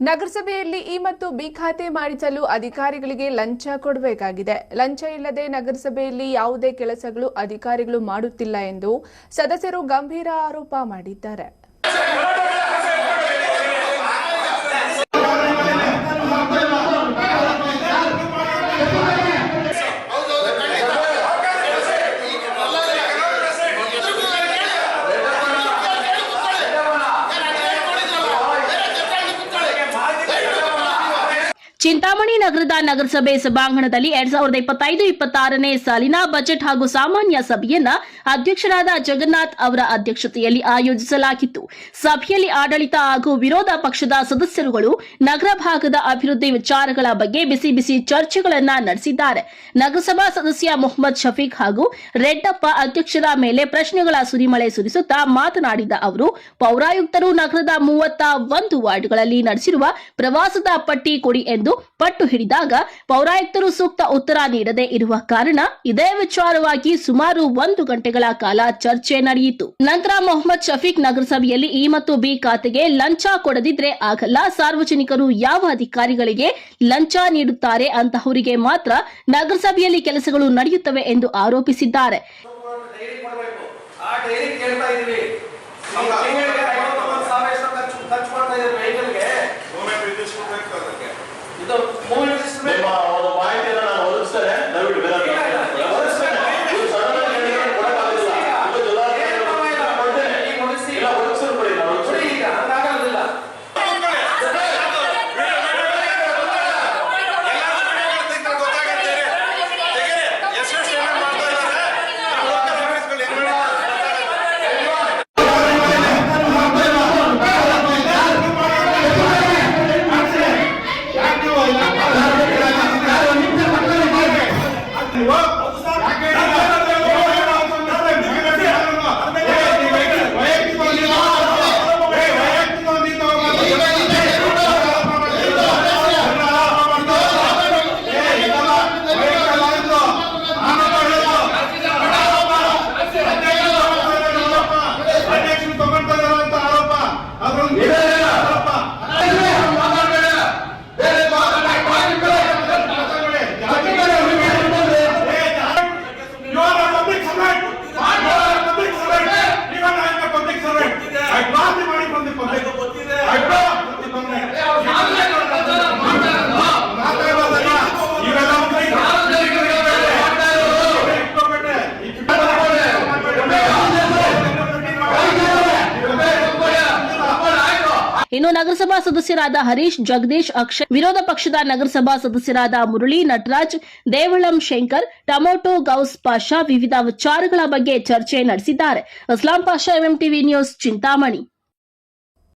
ನಗರಸಭೆಯಲ್ಲಿ ಇ ಮತ್ತು ಬಿ ಖಾತೆ ಮಾಡಿಸಲು ಅಧಿಕಾರಿಗಳಿಗೆ ಲಂಚ ಕೊಡಬೇಕಾಗಿದೆ. ಲಂಚ ಇಲ್ಲದೆ ನಗರಸಭೆಯಲ್ಲಿ ಯಾವುದೇ ಕೆಲಸಗಳು ಅಧಿಕಾರಿಗಳು ಮಾಡುತ್ತಿಲ್ಲ ಎಂದು ಸದಸ್ಯರು ಗಂಭೀರ ಆರೋಪ ಮಾಡಿದ್ದಾರೆ. ಚಿಂತಾಮಣಿ ನಗರದ ನಗರಸಭೆ ಸಭಾಂಗಣದಲ್ಲಿ ಎರಡ್ ಸಾವಿರದ ಇಪ್ಪತ್ತೈದು, ಇಪ್ಪತ್ತಾರನೇ ಸಾಲಿನ ಬಜೆಟ್ ಹಾಗೂ ಸಾಮಾನ್ಯ ಸಭೆಯನ್ನ ಅಧ್ಯಕ್ಷರಾದ ಜಗನ್ನಾಥ್ ಅವರ ಅಧ್ಯಕ್ಷತೆಯಲ್ಲಿ ಆಯೋಜಿಸಲಾಗಿತ್ತು. ಸಭೆಯಲ್ಲಿ ಆಡಳಿತ ಹಾಗೂ ವಿರೋಧ ಪಕ್ಷದ ಸದಸ್ಯರುಗಳು ನಗರ ಭಾಗದ ಅಭಿವೃದ್ಧಿ ವಿಚಾರಗಳ ಬಗ್ಗೆ ಬಿಸಿ ಬಿಸಿ ಚರ್ಚೆಗಳನ್ನ ನಡೆಸಿದ್ದಾರೆ. ನಗರಸಭಾ ಸದಸ್ಯ ಮೊಹಮ್ಮದ್ ಶಫೀಕ್ ಹಾಗೂ ರೆಡ್ಡಪ್ಪ ಅಧ್ಯಕ್ಷರ ಮೇಲೆ ಪ್ರಶ್ನೆಗಳ ಸುರಿಮಳೆ ಸುರಿಸುತ್ತಾ ಮಾತನಾಡಿದ ಅವರು, ಪೌರಾಯುಕ್ತರು ನಗರದ ಮೂವತ್ತ ಒಂದು ವಾರ್ಡ್ಗಳಲ್ಲಿ ನಡೆಸಿರುವ ಪ್ರವಾಸದ ಪಟ್ಟಿ ಕೊಡಿ ಎಂದು ಪಟ್ಟು ಹಿಡಿದಾಗ ಪೌರಾಯುಕ್ತರು ಸೂಕ್ತ ಉತ್ತರ ನೀಡದೇ ಇರುವ ಕಾರಣ ಇದೇ ವಿಚಾರವಾಗಿ ಸುಮಾರು ಒಂದು ಗಂಟೆಗಳ ಕಾಲ ಚರ್ಚೆ ನಡೆಯಿತು. ನಂತರ ಮೊಹಮ್ಮದ್ ಶಫೀಕ್ ನಗರಸಭೆಯಲ್ಲಿ ಇ ಮತ್ತು ಬಿ ಖಾತೆಗೆ ಲಂಚ ಕೊಡದಿದ್ರೆ ಆಗಲ್ಲ ಸಾರ್ವಜನಿಕರು ಯಾವ ಅಧಿಕಾರಿಗಳಿಗೆ ಲಂಚ ನೀಡುತ್ತಾರೆ ಅಂತಹವರಿಗೆ ಮಾತ್ರ ನಗರಸಭೆಯಲ್ಲಿ ಕೆಲಸಗಳು ನಡೆಯುತ್ತವೆ ಎಂದು ಆರೋಪಿಸಿದ್ದಾರೆ. ಖರ್ಚು ಖರ್ಚು ಮಾಡ್ತಾ ಇದ್ದಾರೆ ವೆಹಿಕಲ್ಗೆ ಇದು Então, como eles instrumentos. ಇನ್ನು ನಗರಸಭಾ ಸದಸ್ಯರಾದ ಹರೀಶ್, ಜಗದೀಶ್, ಅಕ್ಷಯ್, ವಿರೋಧ ಪಕ್ಷದ ನಗರಸಭಾ ಸದಸ್ಯರಾದ ಮುರಳಿ, ನಟರಾಜ್, ದೇವಳಂ ಶಂಕರ್, ಟಮೋಟೋ, ಗೌಸ್ ಪಾಷಾ ವಿವಿಧ ವಿಚಾರಗಳ ಬಗ್ಗೆ ಚರ್ಚೆ ನಡೆಸಿದ್ದಾರೆ. Islam Pasha MM TV news Chintamani.